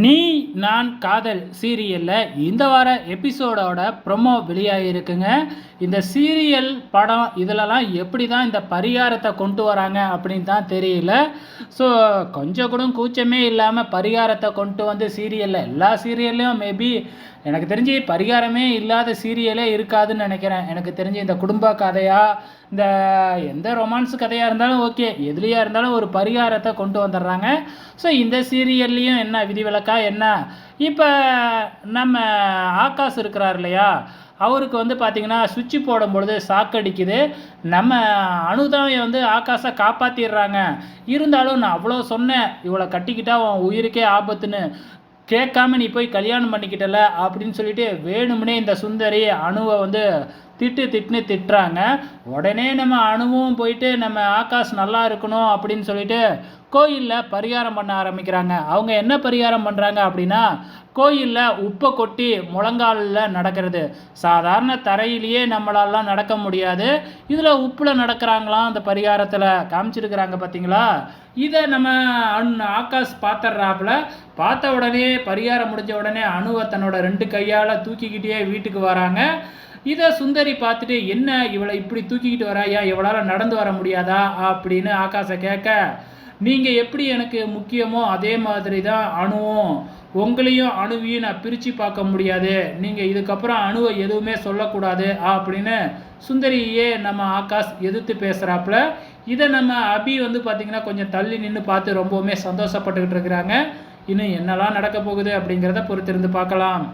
நீ நான் காதல் சீரியலில் இந்த வார எபிசோடோட ப்ரொமோ வெளியாகிருக்குங்க இந்த சீரியல் படம் இதிலலாம் எப்படி தான் இந்த பரிகாரத்தை கொண்டு வராங்க அப்படின்னு தான் தெரியல. ஸோ கொஞ்சம் கூட கூச்சமே இல்லாமல் பரிகாரத்தை கொண்டு வந்து சீரியலில் எல்லா சீரியல்லையும் மேபி எனக்கு தெரிஞ்சு பரிகாரமே இல்லாத சீரியலே இருக்காதுன்னு நினைக்கிறேன். எனக்கு தெரிஞ்சு இந்த குடும்ப கதையாக இந்த எந்த ரொமான்ஸ் கதையாக இருந்தாலும் ஓகே எதுலையாக இருந்தாலும் ஒரு பரிகாரத்தை கொண்டு வந்துடுறாங்க. ஸோ இந்த சீரியல்லையும் என்ன விதிவிலக்கா என்ன? இப்போ நம்ம ஆகாஷ் இருக்கிறார் இல்லையா? அவருக்கு வந்து பார்த்திங்கன்னா சுவிட்சு போடும்பொழுது சாக்கடிக்குது நம்ம அனுதாவை வந்து ஆகாஷை காப்பாற்றிடுறாங்க இருந்தாலும் நான் அவ்வளோ சொன்னேன் இவளை கட்டிக்கிட்டா உன் உயிருக்கே ஆபத்துன்னு. கேட்காம நீ போய் கல்யாணம் பண்ணிக்கிட்டல அப்படின்னு சொல்லிட்டு வேணும்னே இந்த சுந்தரி அணுவை வந்து திட்டு திட்டுன்னு திட்டுறாங்க. உடனே நம்ம அணுவும் போயிட்டு நம்ம ஆகாஷ் நல்லா இருக்கணும் அப்படின்னு சொல்லிட்டு கோயிலில் பரிகாரம் பண்ண ஆரம்பிக்கிறாங்க. அவங்க என்ன பரிகாரம் பண்ணுறாங்க அப்படின்னா கோயிலில் உப்பை கொட்டி முழங்காலில் நடக்கிறது. சாதாரண தரையிலேயே நம்மளாலாம் நடக்க முடியாது. இதில் உப்பில் நடக்கிறாங்களாம் அந்த பரிகாரத்தில் காமிச்சிருக்கிறாங்க பார்த்தீங்களா இதை நம்ம அன் ஆகாஷ் பார்த்துட்றாப்புல பார்த்த உடனே பரிகாரம் முடிஞ்ச உடனே அணுவை தன்னோட ரெண்டு கையால் தூக்கிக்கிட்டே வீட்டுக்கு வராங்க. இதை சுந்தரி பார்த்துட்டு என்ன இவளை இப்படி தூக்கிக்கிட்டு வராயா? இவளால் நடந்து வர முடியாதா? அப்படின்னு ஆகாஷை கேட்க நீங்கள் எப்படி எனக்கு முக்கியமோ அதே மாதிரி தான் அணுவும். உங்களையும் அணுவையும் நான் பிரித்து பார்க்க முடியாது. நீங்கள் இதுக்கப்புறம் அணுவை எதுவுமே சொல்லக்கூடாது அப்படின்னு சுந்தரியே நம்ம ஆகாஷ் எதிர்த்து பேசுகிறாப்புல இதை நம்ம அபி வந்து பார்த்திங்கன்னா கொஞ்சம் தள்ளி நின்று பார்த்து ரொம்பவுமே சந்தோஷப்பட்டுக்கிட்டு இருக்கிறாங்க. இன்னும் என்னெல்லாம் நடக்க போகுது அப்படிங்கிறத பொறுத்திருந்து பார்க்கலாம்.